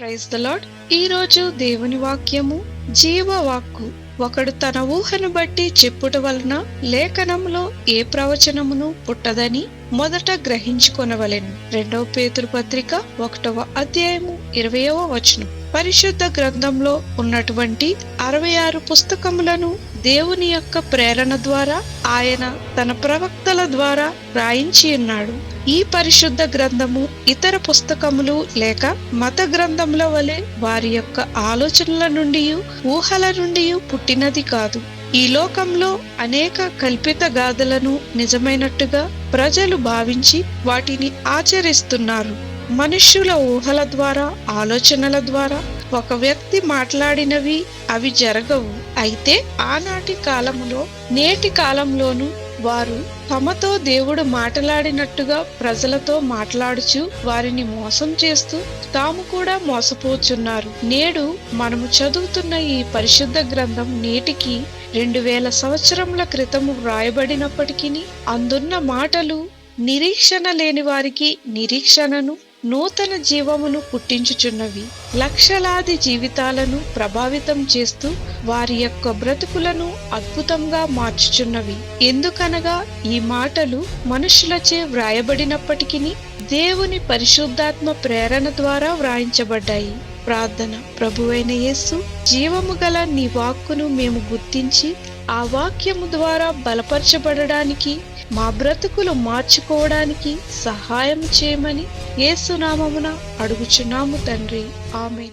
Praise the lord ఈ రోజు దేవుని వాక్యము జీవవాక్కు ఒకడు తన ఊహను బట్టి చెప్పుట వలన లేఖనములో ఏ ప్రవచనమును పుట్టదని మొదట గ్రహించుకొనవలెను. రెండవ పేతురు పత్రిక ఒకటవ అధ్యాయము ఇరవయవ వచనం. పరిశుద్ధ గ్రంథంలో ఉన్నటువంటి అరవై ఆరు పుస్తకములను దేవుని యొక్క ప్రేరణ ద్వారా ఆయన తన ప్రవక్తల ద్వారా రాయించి ఉన్నాడు. ఈ పరిశుద్ధ గ్రంథము ఇతర పుస్తకములు లేక మత గ్రంథముల వలె వారి యొక్క ఆలోచనల నుండి ఊహల నుండి పుట్టినది కాదు. ఈ లోకంలో అనేక కల్పిత గాథలను నిజమైనట్టుగా ప్రజలు భావించి వాటిని ఆచరిస్తున్నారు. మనుష్యుల ఊహల ద్వారా ఆలోచనల ద్వారా ఒక వ్యక్తి మాట్లాడినవి అవి జరగవు. అయితే ఆనాటి కాలములో నేటి కాలంలోనూ వారు తమతో దేవుడు మాట్లాడినట్టుగా ప్రజలతో మాట్లాడుచు వారిని మోసం చేస్తూ తాము కూడా మోసపోచున్నారు. నేడు మనము చదువుతున్న ఈ పరిశుద్ధ గ్రంథం నేటికి రెండు వేల సంవత్సరముల క్రితము వ్రాయబడినప్పటికీ అందున్న మాటలు నిరీక్షణ లేని వారికి నిరీక్షణను నూతన జీవమును పుట్టించుచున్నవి. లక్షలాది జీవితాలను ప్రభావితం చేస్తూ వారి యొక్క బ్రతుకులను అద్భుతంగా మార్చుచున్నవి. ఎందుకనగా ఈ మాటలు మనుషులచే వ్రాయబడినప్పటికీ దేవుని పరిశుద్ధాత్మ ప్రేరణ ద్వారా వ్రాయించబడ్డాయి. ప్రార్థన. ప్రభువైన యేసు జీవము గల నీ వాక్కును మేము గుర్తించి ఆ వాక్యము ద్వారా బలపరచబడడానికి మా బ్రతుకులు మార్చుకోవడానికి సహాయం చేయమని ఏసునామమున అడుగుచున్నాము తండ్రి. ఆమె